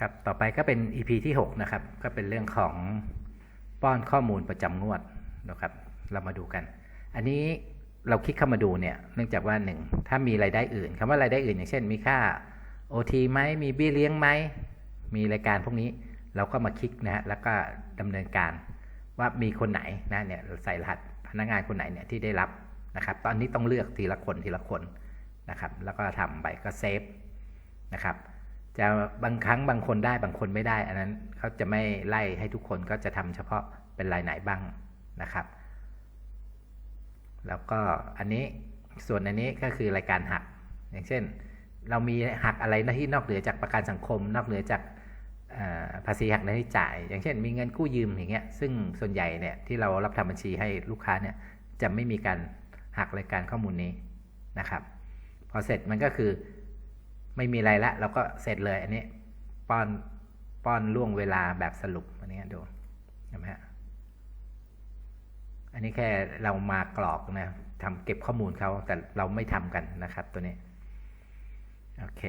ครับ ต่อไปก็เป็น EP ที่ 6 นะครับ ก็เป็นเรื่องของป้อนข้อมูลประจำงวดนะครับ เรามาดูกัน อันนี้เราคลิกเข้ามาดูเนี่ย เนื่องจากว่าหนึ่งถ้ามีรายได้อื่นคำว่ารายได้อื่น อย่างเช่น มีค่า OT ไหมมีเบี้ยเลี้ยงไหม มีรายการพวกนี้ เราก็มาคลิกนะฮะ แล้วก็ดำเนินการว่ามีคนไหนนะเนี่ยใส่รหัสพนักงานคนไหนเนี่ยที่ได้รับนะครับ ตอนนี้ต้องเลือกทีละคนทีละคนนะครับ แล้วก็ทำไปก็เซฟนะครับ จะบางครั้งบางคนได้บางคนไม่ได้ อันนั้นเขาจะไม่ไล่ให้ทุกคนก็จะทำเฉพาะเป็นรายไหนบ้างนะครับ แล้วก็อันนี้ส่วนอันนี้ก็คือรายการหัก อย่างเช่น เรามีหักอะไรนะที่นอกเหนือจากประกันสังคม นอกเหนือจากภาษีหักหน้าที่จ่าย อย่างเช่น มีเงินกู้ยืมอย่างเงี้ยซึ่งส่วนใหญ่เนี่ยที่เรารับทำบัญชีให้ลูกค้าเนี่ยจะไม่มีการหักรายการข้อมูลนี้นะครับ พอเสร็จมันก็คือ ไม่มีอะไรละเราก็เสร็จเลยอันนี้ ป้อนป้อนล่วงเวลาแบบสรุปอันนี้ดูเห็นไหมฮะอันนี้แค่เรามากรอกนะทำเก็บข้อมูลเขาแต่เราไม่ทำกันนะครับตัวนี้ โอเค